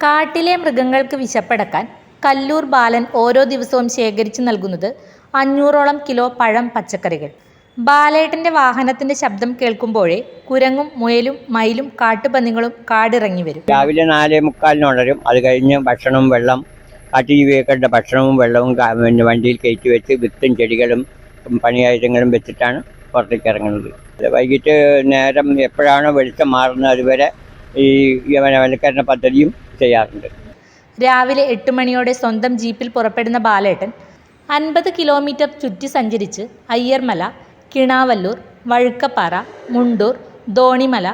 കാട്ടിലെ മൃഗങ്ങൾക്ക് വിശപ്പടക്കാൻ കല്ലൂർ ബാലൻ ഓരോ ദിവസവും ശേഖരിച്ചു നൽകുന്നത് അഞ്ഞൂറോളം കിലോ പഴം പച്ചക്കറികൾ. ബാലേട്ടന്റെ വാഹനത്തിന്റെ ശബ്ദം കേൾക്കുമ്പോഴേ കുരങ്ങും മുയലും മയിലും കാട്ടുപന്നികളും കാടിറങ്ങി വരും. രാവിലെ നാലേ മുക്കാലിന് ഉണരും. അത് കഴിഞ്ഞ് ഭക്ഷണവും വെള്ളം കാട്ടുജീവിയൊക്കെ ഭക്ഷണവും വെള്ളവും പിന്നെ വണ്ടിയിൽ കയറ്റി വെച്ച് വിത്തും ചെടികളും പണിയായുധങ്ങളും വെച്ചിട്ടാണ് പുറത്തേക്ക് ഇറങ്ങുന്നത്. വൈകിട്ട് നേരം എപ്പോഴാണോ വെളിച്ചം മാറുന്നത് അതുവരെ ഈ യവനവൽക്കരണ പദ്ധതിയും ചെയ്യാറുണ്ട്. രാവിലെ എട്ട് മണിയോടെ സ്വന്തം ജീപ്പിൽ പുറപ്പെടുന്ന ബാലേട്ടൻ അൻപത് കിലോമീറ്റർ ചുറ്റി സഞ്ചരിച്ച് അയ്യർമല കിണാവല്ലൂർ വഴുക്കപ്പാറ മുണ്ടൂർ ധോണിമല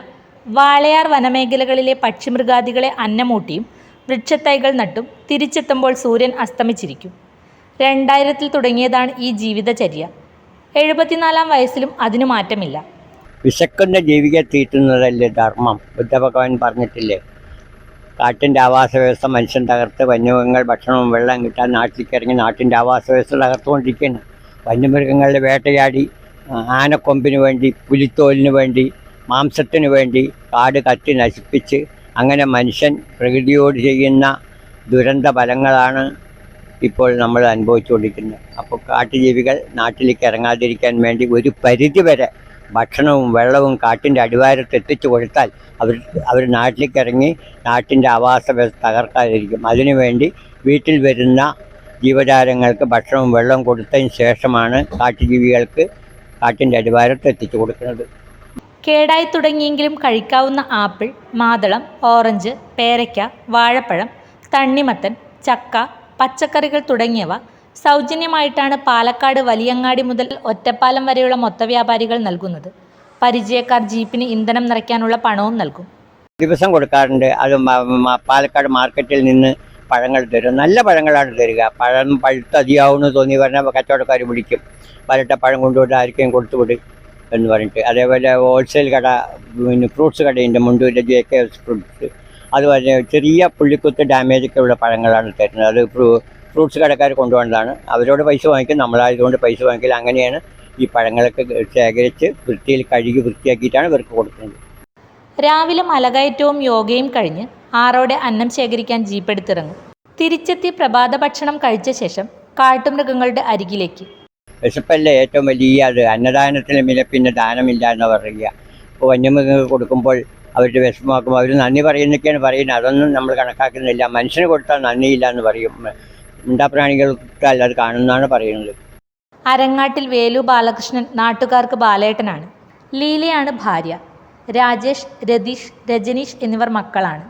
വാളയാർ വനമേഖലകളിലെ പക്ഷിമൃഗാദികളെ അന്നമൂട്ടിയും വൃക്ഷത്തൈകൾ നട്ടും തിരിച്ചെത്തുമ്പോൾ സൂര്യൻ അസ്തമിച്ചിരിക്കും. രണ്ടായിരത്തിൽ തുടങ്ങിയതാണ് ഈ ജീവിതചര്യ. എഴുപത്തിനാലാം വയസ്സിലും അതിനു മാറ്റമില്ല. വിശക്കുന്ന ജീവിയെ തീറ്റുന്നതല്ലേ ധർമ്മം? ബുദ്ധഭഗവാൻ പറഞ്ഞിട്ടില്ലേ? കാട്ടിന്റെ ആവാസ വ്യവസ്ഥ മനുഷ്യൻ തകർത്ത് വന്യമൃഗങ്ങൾ ഭക്ഷണവും വെള്ളം കിട്ടാൻ നാട്ടിലേക്ക് ഇറങ്ങി നാട്ടിന്റെ ആവാസ വ്യവസ്ഥ തകർത്തുകൊണ്ടിരിക്കുകയാണ്. വന്യമൃഗങ്ങളുടെ വേട്ടയാടി ആനക്കൊമ്പിന് വേണ്ടി പുലിത്തോലിന് വേണ്ടി മാംസത്തിന് വേണ്ടി കാട് കത്തി നശിപ്പിച്ച് അങ്ങനെ മനുഷ്യൻ പ്രകൃതിയോട് ചെയ്യുന്ന ദുരന്ത ഫലങ്ങളാണ് ഇപ്പോൾ നമ്മൾ അനുഭവിച്ചുകൊണ്ടിരിക്കുന്നത്. അപ്പോൾ കാട്ടുജീവികൾ നാട്ടിലേക്ക് ഇറങ്ങാതിരിക്കാൻ വേണ്ടി ഒരു പരിധി വരെ ഭക്ഷണവും വെള്ളവും കാട്ടിന്റെ അടിവാരത്ത് എത്തിച്ചു കൊടുത്താൽ അവർ അവർ നാട്ടിലേക്ക് ഇറങ്ങി നാട്ടിന്റെ ആവാസ വ്യവസ്ഥ തകർക്കാതിരിക്കും. അതിനുവേണ്ടി വീട്ടിൽ വരുന്ന ജീവജാലങ്ങൾക്ക് ഭക്ഷണവും വെള്ളവും കൊടുത്തതിന് ശേഷമാണ് കാട്ടുജീവികൾക്ക് കാട്ടിന്റെ അടിവാരത്ത് എത്തിച്ചു കൊടുക്കുന്നത്. കേടായി തുടങ്ങിയെങ്കിലും കഴിക്കാവുന്ന ആപ്പിൾ മാതളം ഓറഞ്ച് പേരയ്ക്ക വാഴപ്പഴം തണ്ണിമത്തൻ ചക്ക പച്ചക്കറികൾ തുടങ്ങിയവ സൗജന്യമായിട്ടാണ് പാലക്കാട് വലിയങ്ങാടി മുതൽ ഒറ്റപ്പാലം വരെയുള്ള മൊത്തവ്യാപാരികൾ നൽകുന്നത്. പരിചയക്കാർ ജീപ്പിന് ഇന്ധനം നിറയ്ക്കാനുള്ള പണവും നൽകും. ദിവസം കൊടുക്കാറുണ്ട്. അത് പാലക്കാട് മാർക്കറ്റിൽ നിന്ന് പഴങ്ങൾ തരും. നല്ല പഴങ്ങളാണ് തരിക. പഴം പഴുത്ത് അതിയാവുമെന്ന് തോന്നി പറഞ്ഞാൽ കച്ചവടക്കാർ വിളിക്കും. വരട്ട പഴം കൊണ്ടുപോയിട്ട് ആർക്കെയും കൊടുത്തു വിട് എന്ന് പറഞ്ഞിട്ട്. അതേപോലെ ഹോൾസെയിൽ കട പിന്നെ ഫ്രൂട്ട്സ് കടയുണ്ട്. മുണ്ടൂരിലെ ജെ കെ ഫ്രൂട്ട്സ് അതുപോലെ ചെറിയ പുള്ളിക്കുത്ത് ഡാമേജൊക്കെ ഉള്ള പഴങ്ങളാണ് തരുന്നത്. അത് ഫ്രൂട്ട്സ് കടക്കാർ കൊണ്ടുവന്നതാണ്. അവരോട് പൈസ വാങ്ങിക്കും നമ്മളായതുകൊണ്ട് പൈസ വാങ്ങിക്കൽ അങ്ങനെയാണ് ഈ പഴങ്ങളൊക്കെ ശേഖരിച്ച് വൃത്തിയിൽ കഴുകി വൃത്തിയാക്കിയിട്ടാണ് ഇവർക്ക് കൊടുക്കുന്നത്. രാവിലെ മലകയറ്റവും യോഗയും കഴിഞ്ഞ് ആറോടെ അന്നം ശേഖരിക്കാൻ ജീപ്പ് എടുത്തിറങ്ങും തിരിച്ചെത്തി പ്രഭാത ഭക്ഷണം കഴിച്ച ശേഷം കാട്ടുമൃഗങ്ങളുടെ അരികിലേക്ക്. വിശപ്പല്ലേ? ഏറ്റവും വലിയ അത്. അന്നദാനത്തിന് മില പിന്നെ ദാനമില്ല എന്ന് പറയുക. ഇപ്പോൾ വന്യമൃഗങ്ങൾ കൊടുക്കുമ്പോൾ അവരുടെ വിഷമമാക്കുമ്പോൾ അവർ നന്ദി പറയുന്നൊക്കെയാണ് പറയുന്നത്. അതൊന്നും നമ്മൾ കണക്കാക്കുന്നില്ല. മനുഷ്യന് കൊടുത്താൽ നന്ദിയില്ല എന്ന് പറയും. മിണ്ടാപ്രാണികൾ കൊടുത്താൽ അത് കാണുന്നതാണ് പറയുന്നത്. അരങ്ങാട്ടിൽ വേലു ബാലകൃഷ്ണൻ നാട്ടുകാർക്ക് ബാലേട്ടനാണ്. ലീലയാണ് ഭാര്യ. രാജേഷ് രതീഷ് രജനീഷ് എന്നിവർ മക്കളാണ്.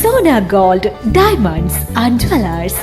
Sona gold diamonds and jewellers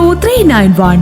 three nine one